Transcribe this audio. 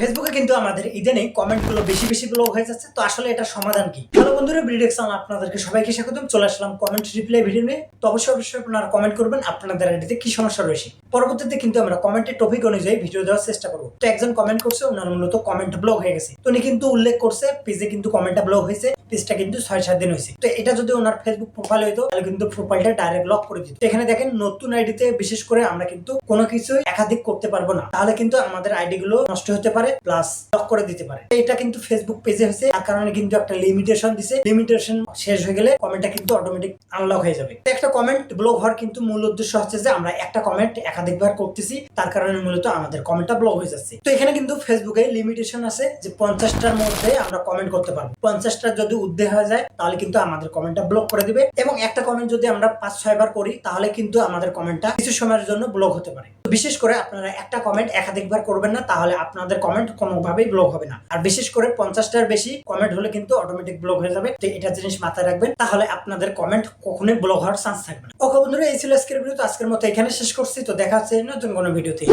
ফেসবুকে কিন্তু আমাদের ইদানে কমেন্টগুলো বেশি বেশি ব্লক হয়ে যাচ্ছে, তো আসলে এটা সমাধান কি? হ্যালো বন্ধুরা ব্রিডেক্সাম আপনাদেরকে সবাইকে স্বাগতম, চলে আসলাম কমেন্ট রিপ্লাই ভিডিও নিয়ে। তো অবশ্যই অবশ্যই আপনারা কমেন্ট করবেন, আপনাদের আইডিতে কি সমস্যা রয়েছে। পরবর্তীতে কিন্তু আমরা কমেন্টের টপিক অনুযায়ী ভিডিও দেওয়ার চেষ্টা করব। তো একজন কমেন্ট করছে, ওনার মূলত কমেন্ট ব্লক হয়ে গেছে। তো উনি কিন্তু উল্লেখ করছে পেজে কিন্তু কমেন্টটা ব্লক হয়েছে। পেজটা কিন্তু ছয়, সাত দিন হয়েছে। তো এটা যদি ওনার ফেসবুক প্রোফাইল হইতো, তাহলে কিন্তু প্রোফাইলটা ডাইরেক্ট লক করে দিত। এখানে দেখেন, নতুন আইডিতে বিশেষ করে আমরা কিন্তু কোনো কিছু একাধিক করতে পারব না। তাহলে কিন্তু আমাদের আইডি গুলো নষ্ট হতে পারে প্লাস লক করে দিতে পারে। এটা কিন্তু ফেসবুক পেজে হয়েছে, তার কারণে কিন্তু একটা লিমিটেশন দিছে। লিমিটেশন শেষ হয়ে গেলে কমেন্টটা কিন্তু অটোমেটিক আনলক হয়ে যাবে। একটা কমেন্ট ব্লক হওয়ার কিন্তু মূল উদ্দেশ্য হচ্ছে যে, আমরা একটা কমেন্ট একাধিকবার করতেছি, তার কারণে মূলত আমাদের কমেন্টটা ব্লক হয়ে যাচ্ছে। তো এখানে কিন্তু ফেসবুকে লিমিটেশন আছে যে, পঞ্চাশটার মধ্যে আমরা কমেন্ট করতে পারব। পঞ্চাশটা যদি হয়ে যায়, তাহলে কিন্তু আমাদের কমেন্টটা ব্লক করে দিবে। এবং একটা কমেন্ট যদি আমরা পাঁচ, ছয় বার করি, তাহলে কিন্তু আমাদের কমেন্টটা কিছু সময়ের জন্য ব্লক হতে পারে। বিশেষ করে আপনারা একটা কমেন্ট একাধিকবার করবেন না, তাহলে আপনাদের কমেন্ট কোনোভাবেই ব্লক হবে না। আর বিশেষ করে পঞ্চাশটার বেশি কমেন্ট হলে কিন্তু অটোমেটিক ব্লক হয়ে যাবে। তো এটা জিনিস মাথায় রাখবেন, তাহলে আপনাদের কমেন্ট কখনোই ব্লক হওয়ার চান্স থাকবে না। ওকে বন্ধুরা, এই ছিল আজকের ভিডিও তো আজকের মতো এখানে শেষ করছি। তো দেখা হচ্ছে নতুন কোনো ভিডিওতে